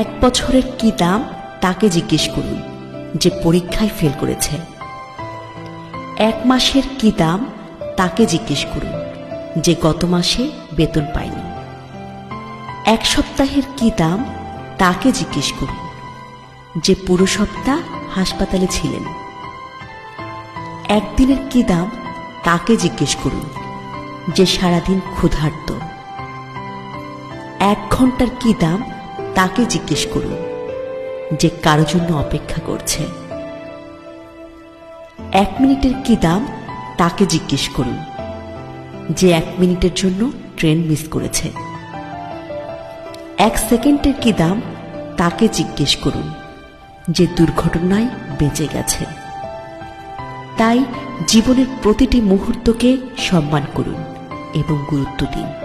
এক বছরের কি দাম তাকে জিজ্ঞেস করুন, যে পরীক্ষায় ফেল করেছে। এক মাসের কি দাম তাকে জিজ্ঞেস করুন, যে গত মাসে বেতন পায়নি। এক সপ্তাহের কি দাম তাকে জিজ্ঞেস করুন, যে পুরো সপ্তাহ হাসপাতালে ছিলেন। একদিনের কি দাম তাকে জিজ্ঞেস করুন, যে সারাদিন ক্ষুধার্ত। এক ঘণ্টার কি দাম তাকে জিজ্ঞেস করুন যে কারও জন্য অপেক্ষা করছে। এক মিনিটের কি দাম? তাকে জিজ্ঞেস করুন যে এক মিনিটের জন্য ট্রেন মিস করেছে। এক সেকেন্ডের কি দাম? তাকে জিজ্ঞেস করুন যে দুর্ঘটনায় বেঁচে গেছে। তাই জীবনের প্রতিটি মুহূর্তকে সম্মান করুন এবং গুরুত্ব দিন।